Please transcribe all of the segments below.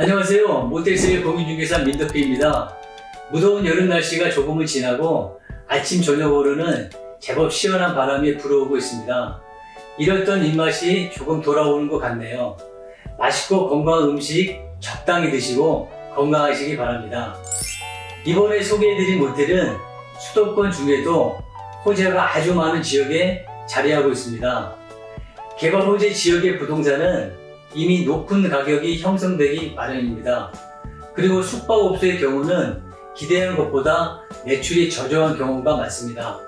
안녕하세요. 모텔세일 공인중개사 민덕기입니다. 무더운 여름 날씨가 조금은 지나고 아침 저녁으로는 제법 시원한 바람이 불어오고 있습니다. 이랬던 입맛이 조금 돌아오는 것 같네요. 맛있고 건강한 음식 적당히 드시고 건강하시기 바랍니다. 이번에 소개해드린 모텔은 수도권 중에도 호재가 아주 많은 지역에 자리하고 있습니다. 개발 호재 지역의 부동산은 이미 높은 가격이 형성되기 마련입니다. 그리고 숙박업소의 경우는 기대한 것보다 매출이 저조한 경우가 많습니다.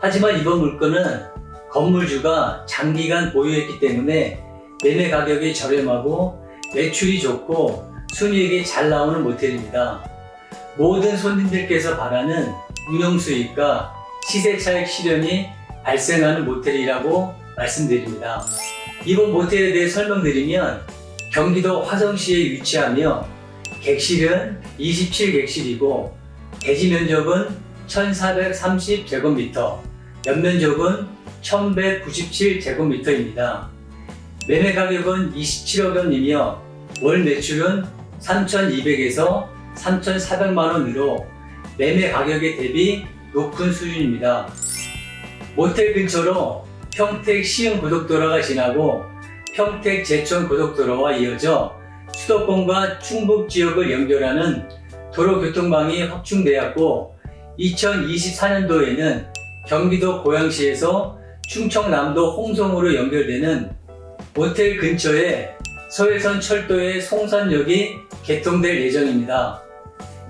하지만 이번 물건은 건물주가 장기간 보유했기 때문에 매매 가격이 저렴하고 매출이 좋고 순이익이 잘 나오는 모텔입니다. 모든 손님들께서 바라는 운영 수익과 시세 차익 실현이 발생하는 모텔이라고 말씀드립니다. 이번 모텔에 대해 설명드리면 경기도 화성시에 위치하며 객실은 27객실이고 대지 면적은 1430제곱미터, 연면적은 1197제곱미터입니다. 매매 가격은 27억 원이며 월 매출은 3,200에서 3,400만 원으로 매매 가격에 대비 높은 수준입니다. 모텔 근처로 평택 시흥 고속도로가 지나고 평택 제천 고속도로와 이어져 수도권과 충북 지역을 연결하는 도로교통망이 확충되었고 2024년도에는 경기도 고양시에서 충청남도 홍성으로 연결되는 모텔 근처에 서해선 철도의 송산역이 개통될 예정입니다.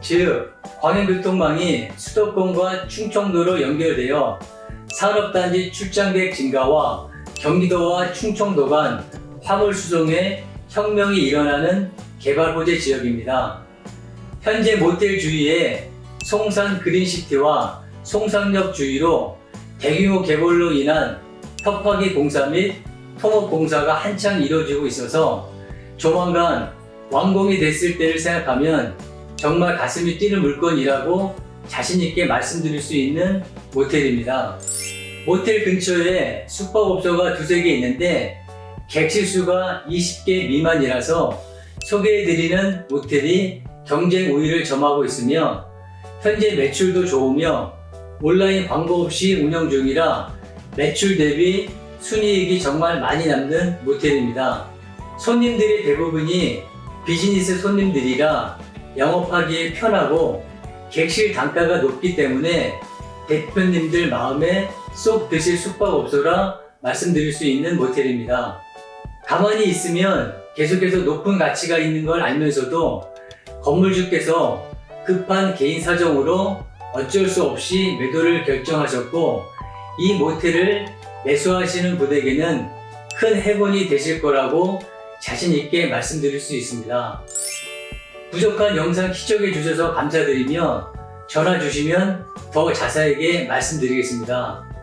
즉, 광역교통망이 수도권과 충청도로 연결되어 산업단지 출장객 증가와 경기도와 충청도 간 화물 수송에 혁명이 일어나는 개발 호재 지역입니다. 현재 모텔 주위에 송산 그린시티와 송산역 주위로 대규모 개발로 인한 협화기 공사 및 통업 공사가 한창 이루어지고 있어서 조만간 완공이 됐을 때를 생각하면 정말 가슴이 뛰는 물건이라고 자신있게 말씀드릴 수 있는 모텔입니다. 모텔 근처에 숙박업소가 두세 개 있는데 객실 수가 20개 미만이라서 소개해드리는 모텔이 경쟁 우위를 점하고 있으며 현재 매출도 좋으며 온라인 광고 없이 운영 중이라 매출 대비 순이익이 정말 많이 남는 모텔입니다. 손님들의 대부분이 비즈니스 손님들이라 영업하기에 편하고 객실 단가가 높기 때문에 대표님들 마음에 쏙 드실 숙박업소라 말씀드릴 수 있는 모텔입니다. 가만히 있으면 계속해서 높은 가치가 있는 걸 알면서도 건물주께서 급한 개인 사정으로 어쩔 수 없이 매도를 결정하셨고 이 모텔을 매수하시는 분에게는 큰 행운이 되실 거라고 자신 있게 말씀드릴 수 있습니다. 부족한 영상 시청해 주셔서 감사드리며 전화 주시면 더 자세하게 말씀드리겠습니다.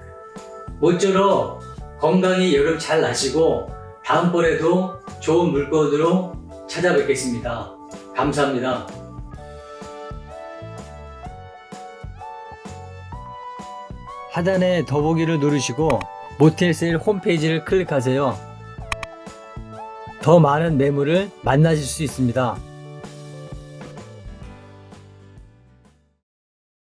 모쪼록 건강히 여름 잘 나시고 다음번에도 좋은 물건으로 찾아뵙겠습니다. 감사합니다. 하단에 더보기를 누르시고 모텔 세일 홈페이지를 클릭하세요. 더 많은 매물을 만나실 수 있습니다.